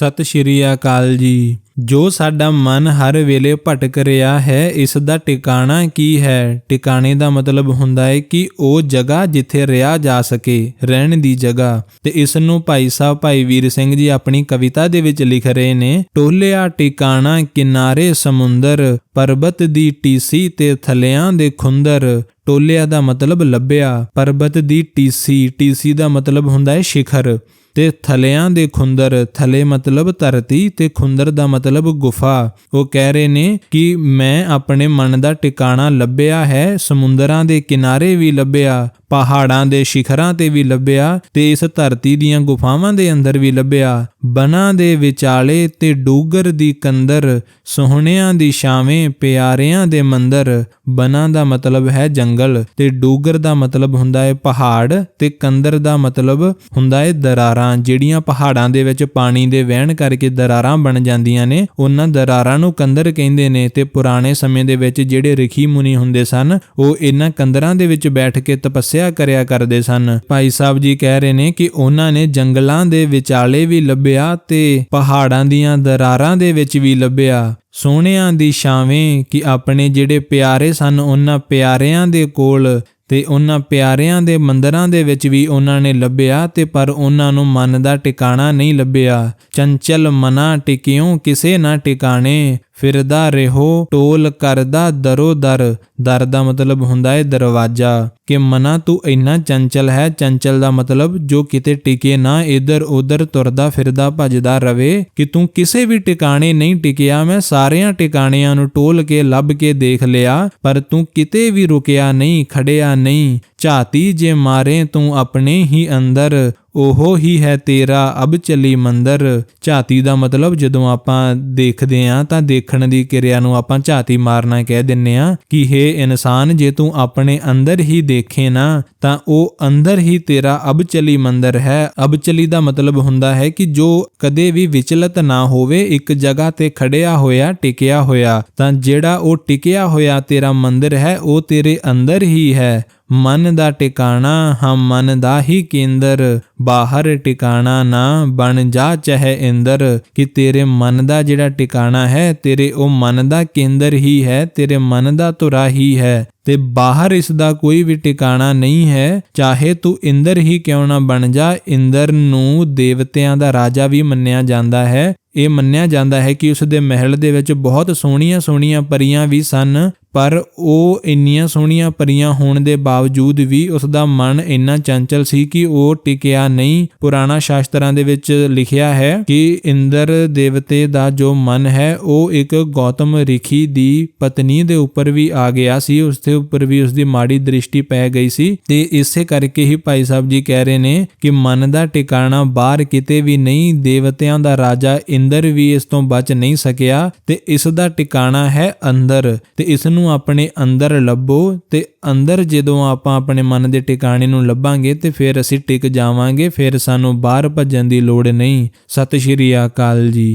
ਸਤਿ ਸ਼੍ਰੀ ਅਕਾਲ ਜੀ। ਜੋ ਸਾਡਾ ਮਨ ਹਰ ਵੇਲੇ ਭਟਕ ਰਿਹਾ ਹੈ, ਇਸ ਦਾ ਟਿਕਾਣਾ ਕੀ ਹੈ? ਟਿਕਾਣੇ ਦਾ ਮਤਲਬ ਹੁੰਦਾ ਹੈ ਕਿ ਉਹ ਜਗ੍ਹਾ ਜਿੱਥੇ ਰਿਹਾ ਜਾ ਸਕੇ, ਰਹਿਣ ਦੀ ਜਗ੍ਹਾ। ਤੇ ਇਸ ਨੂੰ ਭਾਈ ਸਾਹਿਬ, ਭਾਈ ਵੀਰ ਸਿੰਘ ਜੀ ਆਪਣੀ ਕਵਿਤਾ ਦੇ ਵਿੱਚ ਲਿਖ ਰਹੇ ਨੇ, ਟੋਲਿਆ ਟਿਕਾਣਾ ਕਿਨਾਰੇ ਸਮੁੰਦਰ, ਪਰਬਤ ਦੀ ਟੀਸੀ ਤੇ ਥਲਿਆਂ ਦੇ ਖੁੰਦਰ। ਟੋਲਿਆ ਦਾ ਮਤਲਬ ਲੱਭਿਆ, ਪਰਬਤ ਦੀ ਟੀਸੀ ਟੀਸੀ ਦਾ ਮਤਲਬ ਹੁੰਦਾ ਹੈ ਸ਼ਿਖਰ। ਤੇ ਥਲਿਆਂ ਦੇ ਖੁੰਦਰ, ਥਲੇ ਮਤਲਬ ਧਰਤੀ ਤੇ ਖੁੰਦਰ ਦਾ ਮਤਲਬ ਗੁਫਾ। ਉਹ ਕਹਿ ਰਹੇ ਨੇ ਕਿ ਮੈਂ ਆਪਣੇ ਮਨ ਦਾ ਟਿਕਾਣਾ ਲੱਭਿਆ ਹੈ, ਸਮੁੰਦਰਾਂ ਦੇ ਕਿਨਾਰੇ ਵੀ ਲੱਭਿਆ। ਪਹਾੜਾਂ ਦੇ ਸ਼ਿਖਰਾਂ ਤੇ ਵੀ ਲੱਭਿਆ ਤੇ ਇਸ ਧਰਤੀ ਦੀਆਂ ਗੁਫਾਵਾਂ ਦੇ ਅੰਦਰ ਵੀ ਲੱਭਿਆ। ਬਨਾਂ ਦੇ ਵਿਚਾਲੇ ਤੇ ਡੂਗਰ ਦੀ ਕੰਦਰ, ਸੋਹਣਿਆਂ ਦੀ ਛਾਵੇਂ, ਪਿਆਰਿਆਂ ਦੇ ਮੰਦਰ। ਬਨਾਂ ਦਾ ਮਤਲਬ ਹੈ ਜੰਗਲ ਤੇ ਡੂਗਰ ਦਾ ਮਤਲਬ ਹੁੰਦਾ ਹੈ ਪਹਾੜ ਤੇ ਕੰਦਰ ਦਾ ਮਤਲਬ ਹੁੰਦਾ ਹੈ ਦਰਾਰਾਂ, ਜਿਹੜੀਆਂ ਪਹਾੜਾਂ ਦੇ ਵਿੱਚ ਪਾਣੀ ਦੇ ਵਹਿਣ ਕਰਕੇ ਦਰਾਰਾਂ ਬਣ ਜਾਂਦੀਆਂ ਨੇ। ਉਹਨਾਂ ਦਰਾਰਾਂ ਨੂੰ ਕੰਦਰ ਕਹਿੰਦੇ ਨੇ ਤੇ ਪੁਰਾਣੇ ਸਮੇਂ ਦੇ ਵਿੱਚ ਜਿਹੜੇ ਰਿਖੀ ਮੁਨੀ ਹੁੰਦੇ ਸਨ, ਉਹ ਇਹਨਾਂ ਕੰਦਰਾਂ ਦੇ ਵਿੱਚ ਬੈਠ ਕੇ ਤਪੱਸਿਆ ਕਰਿਆ ਕਰਦੇ ਸਨ। ਭਾਈ ਸਾਹਿਬ ਜੀ ਕਹਿ ਰਹੇ ਨੇ ਕਿ ਉਹਨਾਂ ਨੇ ਜੰਗਲਾਂ ਦੇ ਵਿਚਾਲੇ ਵੀ ਲੱਭਿਆ ਤੇ ਪਹਾੜਾਂ ਦੀਆਂ ਦਰਾਰਾਂ ਦੇ ਵਿੱਚ ਵੀ ਲੱਭਿਆ। ਸੋਹਣਿਆਂ ਦੀ ਛਾਵੇਂ ਕਿ ਆਪਣੇ ਜਿਹੜੇ ਪਿਆਰੇ ਸਨ, ਉਹਨਾਂ ਪਿਆਰਿਆਂ ਦੇ ਕੋਲ ਤੇ ਉਹਨਾਂ ਪਿਆਰਿਆਂ ਦੇ ਮੰਦਰਾਂ ਦੇ ਵਿੱਚ ਵੀ ਉਹਨਾਂ ਨੇ ਲੱਭਿਆ ਤੇ ਪਰ ਉਹਨਾਂ ਨੂੰ ਮਨ ਦਾ ਟਿਕਾਣਾ ਨਹੀਂ ਲੱਭਿਆ। ਚੰਚਲ ਮਨਾ ਟਿਕਿਉ, ਕਿਸੇ ਨਾ ਟਿਕਾਣੇ। ਫਿਰਦਾ ਰਹੋ ਟੋਲ ਕਰਦਾ ਦਰੋ ਦਰ। ਦਰ ਦਾ ਮਤਲਬ ਹੁੰਦਾ ਹੈ ਦਰਵਾਜ਼ਾ। ਕਿ ਮਨਾ ਤੂੰ ਇੰਨਾ ਚੰਚਲ ਹੈ, ਚੰਚਲ ਦਾ ਮਤਲਬ ਜੋ ਕਿਤੇ ਟਿਕੇ ਨਾ, ਇਧਰ ਉਧਰ ਤੁਰਦਾ ਫਿਰਦਾ ਭਜਦਾ ਰਵੇ। ਕਿ ਤੂੰ ਕਿਸੇ ਵੀ ਟਿਕਾਣੇ ਨਹੀਂ ਟਿਕਿਆ, ਮੈਂ ਸਾਰਿਆਂ ਟਿਕਾਣਿਆਂ ਨੂੰ ਟੋਲ ਕੇ, ਲੱਭ ਕੇ ਦੇਖ ਲਿਆ। ਪਰ ਤੂੰ ਕਿਤੇ ਵੀ ਰੁਕਿਆ ਨਹੀਂ, ਖੜਿਆ ਨਹੀਂ। ਝਾਤੀ ਜੇ ਮਾਰੇ ਤੂੰ ਆਪਣੇ ਹੀ ਅੰਦਰ। ਉਹ ਹੀ ਹੈ ਤੇਰਾ, ਅਬ ਚਲੀ ਮੰਦਰ। ਝਾਤੀ ਦਾ ਮਤਲਬ ਜਦੋਂ ਆਪਾਂ ਦੇਖਦੇ ਆਂ ਤਾਂ ਦੇਖਣ ਦੀ ਕਿਰਿਆ ਨੂੰ ਆਪਾਂ ਝਾਤੀ ਮਾਰਨਾ ਕਹਿ ਦਿੰਨੇ ਆ ਕਿ हे ਇਨਸਾਨ, ਜੇ ਤੂੰ ਆਪਣੇ ਅੰਦਰ ਹੀ ਦੇਖੇ ਨਾ ਤਾਂ ਉਹ ਅੰਦਰ ਹੀ ਤੇਰਾ ਅਬ ਚਲੀ ਮੰਦਰ ਹੈ। ਅਬ ਚਲੀ ਦਾ ਮਤਲਬ ਹੁੰਦਾ ਹੈ ਕਿ ਜੋ ਕਦੇ ਵੀ ਵਿਚਲਤ ਨਾ ਹੋਵੇ, ਇੱਕ ਜਗ੍ਹਾ ਤੇ ਖੜਿਆ ਹੋਇਆ, ਟਿਕਿਆ ਹੋਇਆ, ਤਾਂ ਜਿਹੜਾ ਉਹ ਟਿਕਿਆ ਹੋਇਆ ਤੇਰਾ ਮੰਦਰ ਹੈ, ਉਹ ਤੇਰੇ ਅੰਦਰ ਹੀ ਹੈ। ਮਨ ਦਾ ਟਿਕਾਣਾ ਹਮ ਮਨ ਦਾ ਹੀ ਕੇਂਦਰ। ਬਾਹਰ ਟਿਕਾਣਾ ਨਾ ਬਣ ਜਾ ਚਾਹੇ ਇੰਦਰ। ਕਿ ਤੇਰੇ ਮਨ ਦਾ ਜਿਹੜਾ ਟਿਕਾਣਾ ਹੈ, ਤੇਰੇ ਉਹ ਮਨ ਦਾ ਕੇਂਦਰ ਹੀ ਹੈ, ਤੇਰੇ ਮਨ ਦਾ ਧੁਰਾ ਹੀ ਹੈ। ਤੇ ਬਾਹਰ ਇਸ ਦਾ ਕੋਈ ਵੀ ਟਿਕਾਣਾ ਨਹੀਂ ਹੈ, ਚਾਹੇ ਤੂੰ ਇੰਦਰ ਹੀ ਕਿਉਂ ਨਾ ਬਣ ਜਾ, ਇੰਦਰ ਨੂੰ ਦੇਵਤਿਆਂ ਦਾ ਰਾਜਾ ਵੀ ਮੰਨਿਆ ਜਾਂਦਾ ਹੈ। ਇਹ ਮੰਨਿਆ ਜਾਂਦਾ ਹੈ ਕਿ ਉਸ ਦੇ ਮਹਿਲ ਦੇ ਵਿੱਚ ਬਹੁਤ ਸੋਹਣੀਆਂ ਸੋਹਣੀਆਂ ਪਰੀਆਂ ਵੀ ਸਨ। ਪਰ ਉਹ ਇੰਨੀਆਂ ਸੋਹਣੀਆਂ ਪਰੀਆਂ ਹੋਣ ਦੇ ਬਾਵਜੂਦ ਵੀ ਉਸ ਦਾ ਮਨ ਇੰਨਾ ਚੰਚਲ ਸੀ ਕਿ ਉਹ ਟਿਕਿਆ ਨਹੀਂ। ਪੁਰਾਣਾ ਸ਼ਾਸਤਰਾਂ ਦੇ ਵਿੱਚ ਲਿਖਿਆ ਹੈ ਕਿ ਇੰਦਰ ਦੇਵਤੇ ਦਾ ਜੋ ਮਨ ਹੈ, ਉਹ ਇੱਕ ਗੌਤਮ ਰਿਖੀ ਦੀ ਪਤਨੀ ਦੇ ਉੱਪਰ ਵੀ ਆ ਗਿਆ ਸੀ। ਉਸ ਦੇ ਉੱਪਰ ਵੀ ਉਸ ਦੀ ਮਾੜੀ ਦ੍ਰਿਸ਼ਟੀ ਪੈ ਗਈ ਸੀ। ਤੇ ਇਸੇ ਕਰਕੇ ਹੀ ਭਾਈ ਸਾਹਿਬ ਜੀ ਕਹਿ ਰਹੇ ਨੇ ਕਿ ਮਨ ਦਾ ਟਿਕਾਣਾ ਬਾਹਰ ਕਿਤੇ ਵੀ ਨਹੀਂ, ਦੇਵਤਿਆਂ ਦਾ ਰਾਜਾ ਇੰਦਰ ਵੀ ਇਸ ਤੋਂ ਬਚ ਨਹੀਂ ਸਕਿਆ। ਤੇ ਇਸ ਦਾ ਟਿਕਾਣਾ ਹੈ ਅੰਦਰ। ਤੇ ਇਸ ਨੂੰ ਆਪਣੇ ਅੰਦਰ ਲੱਭੋ ਤੇ ਅੰਦਰ ਜਦੋਂ ਆਪਾਂ ਆਪਣੇ ਮਨ ਦੇ ਟਿਕਾਣੇ ਨੂੰ ਲੱਭਾਂਗੇ ਤੇ ਫਿਰ ਅਸੀਂ ਟਿਕ ਜਾਵਾਂਗੇ, ਫਿਰ ਸਾਨੂੰ ਬਾਹਰ ਭੱਜਣ ਦੀ ਲੋੜ ਨਹੀਂ। ਸਤਿ ਸ਼੍ਰੀ ਅਕਾਲ ਜੀ।